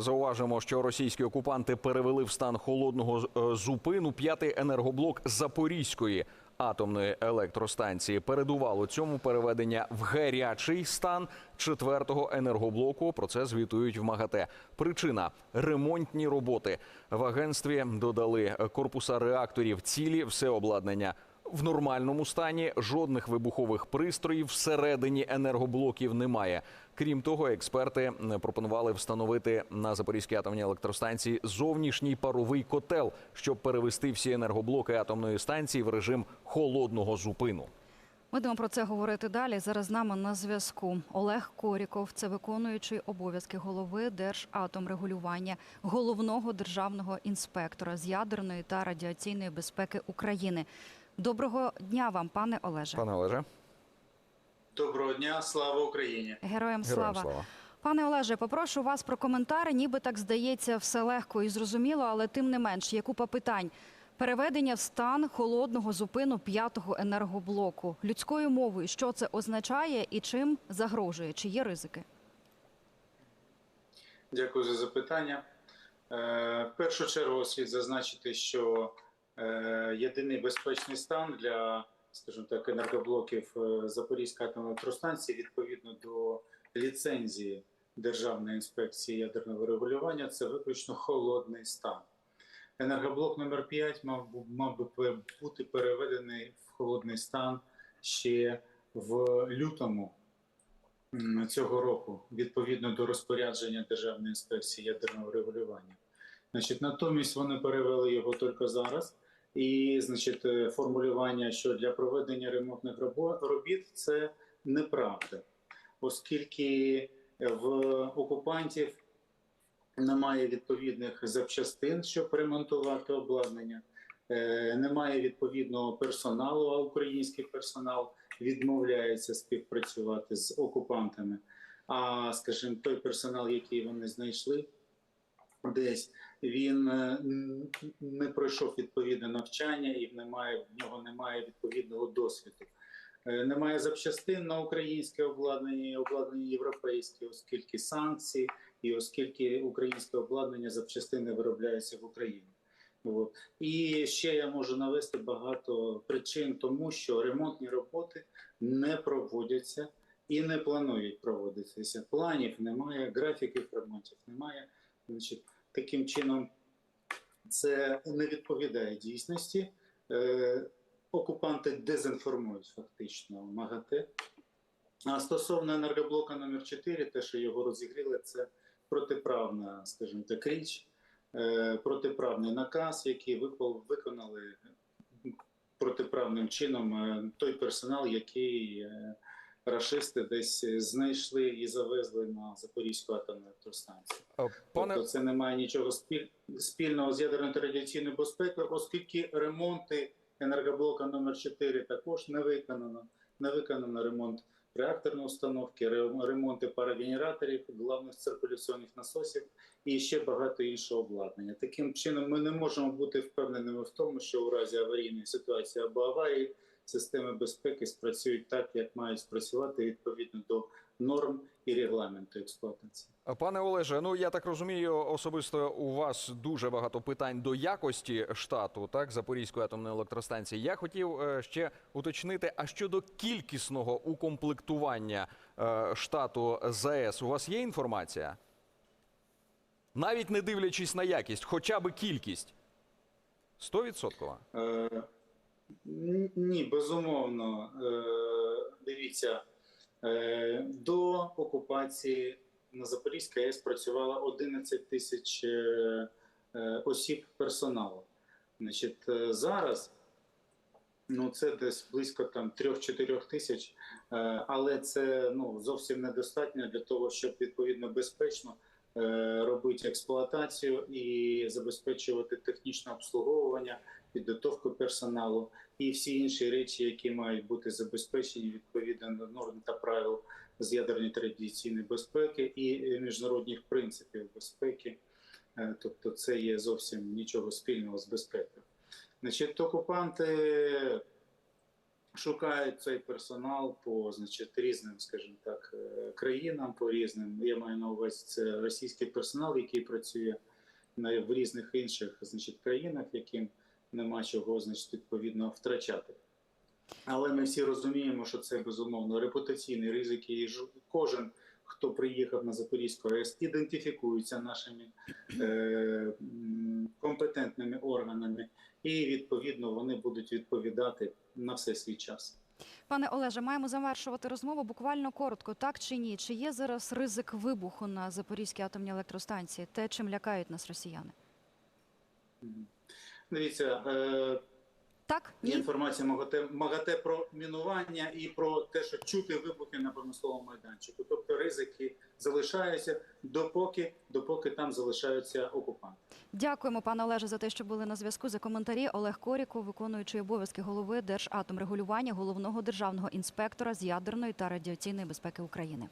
зауважимо, що російські окупанти перевели в стан холодного е, зупину п'ятий енергоблок Запорізької атомної електростанції. Передувало цьому переведення в гарячий стан четвертого енергоблоку. Про це звітують в МАГАТЕ. Причина ремонтні роботи. В агентстві додали корпуса реакторів, цілі, все обладнання. В нормальному стані жодних вибухових пристроїв всередині енергоблоків немає. Крім того, експерти пропонували встановити на Запорізькій атомній електростанції зовнішній паровий котел, щоб перевести всі енергоблоки атомної станції в режим холодного зупину. Будемо про це говорити далі. Зараз з нами на зв'язку Олег Коріков, це виконуючий обов'язки голови Держатомрегулювання, головного державного інспектора з ядерної та радіаційної безпеки України. Доброго дня вам, пане Олеже. Пане Олеже, Доброго дня, слава Україні! Героям героям слава. слава. Пане Олеже, попрошу вас про коментари. Ніби так здається, все легко і зрозуміло, але тим не менш є купа питань. Переведення в стан холодного зупину п'ятого енергоблоку людською мовою. Що це означає і чим загрожує? Чи є ризики? Дякую за запитання. Е, В першу чергу слід зазначити, що єдиний безпечний стан для, скажімо так, енергоблоків е, Запорізької атомної електростанції відповідно до ліцензії Державної інспекції ядерного регулювання це виключно холодний стан. Енергоблок номер 5 мав, мав би бути переведений в холодний стан ще в лютому цього року, відповідно до розпорядження Державної інспекції ядерного регулювання. Значить, натомість вони перевели його тільки зараз. І, значить, е, формулювання, що для проведення ремонтних робіт це неправда, оскільки в окупантів немає відповідних запчастин, щоб ремонтувати обладнання, е, немає відповідного персоналу, а український персонал відмовляється співпрацювати з окупантами. А, скажімо, той персонал, який вони знайшли десь, він е, не пройшов відповідне навчання і немає, в нього немає відповідного досвіду. Е, Немає запчастин на українське обладнання, і обладнання європейське, оскільки санкції, і оскільки українське обладнання запчастини виробляються в Україні. От. І ще я можу навести багато причин тому, що ремонтні роботи не проводяться і не планують проводитися. Планів немає, графіків ремонтів немає. Значить, таким чином це не відповідає дійсності. Е, окупанти дезінформують фактично МАГАТЕ. А стосовно енергоблока номер 4 те, що його розігріли, це протиправна, скажімо так, річ, е, протиправний наказ, який виконали протиправним чином е, той персонал, який рашисти десь знайшли і завезли на Запорізьку атомну електростанцію. Е, Пане Тобто це не має нічого спіль- спільного з ядерною та радіаційною безпекою, оскільки ремонти енергоблока номер 4 також не виконано. Не виконано ремонт реакторної установки, ре- ремонти парогенераторів, головних циркуляційних насосів і ще багато іншого обладнання. Таким чином, ми не можемо бути впевненими в тому, що у разі аварійної ситуації або аварії системи безпеки спрацюють так, як мають спрацювати відповідно до норм і регламенту експлуатації. Пане Олеже, ну я так розумію, особисто у вас дуже багато питань до якості штату, так Запорізької атомної електростанції. Я хотів е, ще уточнити, а щодо кількісного укомплектування е, штату ЗАЕС, у вас є інформація? Навіть не дивлячись на якість, хоча б кількість. Стовідсоткова? Ні, безумовно. Е, Дивіться, е, до окупації на Запорізькій АЕС працювало 11 тисяч е, осіб персоналу. Значить, зараз ну, це десь близько там 3-4 тисяч, але це ну, зовсім недостатньо для того, щоб відповідно безпечно робити експлуатацію і забезпечувати технічне обслуговування підготовку персоналу і всі інші речі, які мають бути забезпечені відповідно до норм та правил з ядерної традиційної безпеки і е, міжнародних принципів безпеки. Е, Тобто, це є зовсім нічого спільного з безпекою. Значить, окупанти шукають цей персонал по значить, різним, скажімо так, е, країнам, по різним. Я маю на увазі це російський персонал, який працює в різних інших значить, країнах, яким нема чого значить, відповідно втрачати. Але ми всі розуміємо, що це безумовно репутаційний ризик, і кожен, хто приїхав на Запорізьку АЕС, ідентифікується нашими е, компетентними органами, і відповідно вони будуть відповідати на все свій час. Пане Олеже, маємо завершувати розмову буквально коротко, так чи ні? Чи є зараз ризик вибуху на Запорізькій атомній електростанції? Те, чим лякають нас росіяни? Дивіться, е, Так, є ні? інформація МАГАТЕ, МАГАТЕ про мінування і про те, що чути вибухи на промисловому майданчику. Тобто ризики залишаються допоки, допоки там залишаються окупанти. Дякуємо, пане Олеже, за те, що були на зв'язку. За коментарі Олег Коріков, виконуючий обов'язки голови Держатомрегулювання, головного державного інспектора з ядерної та радіаційної безпеки України.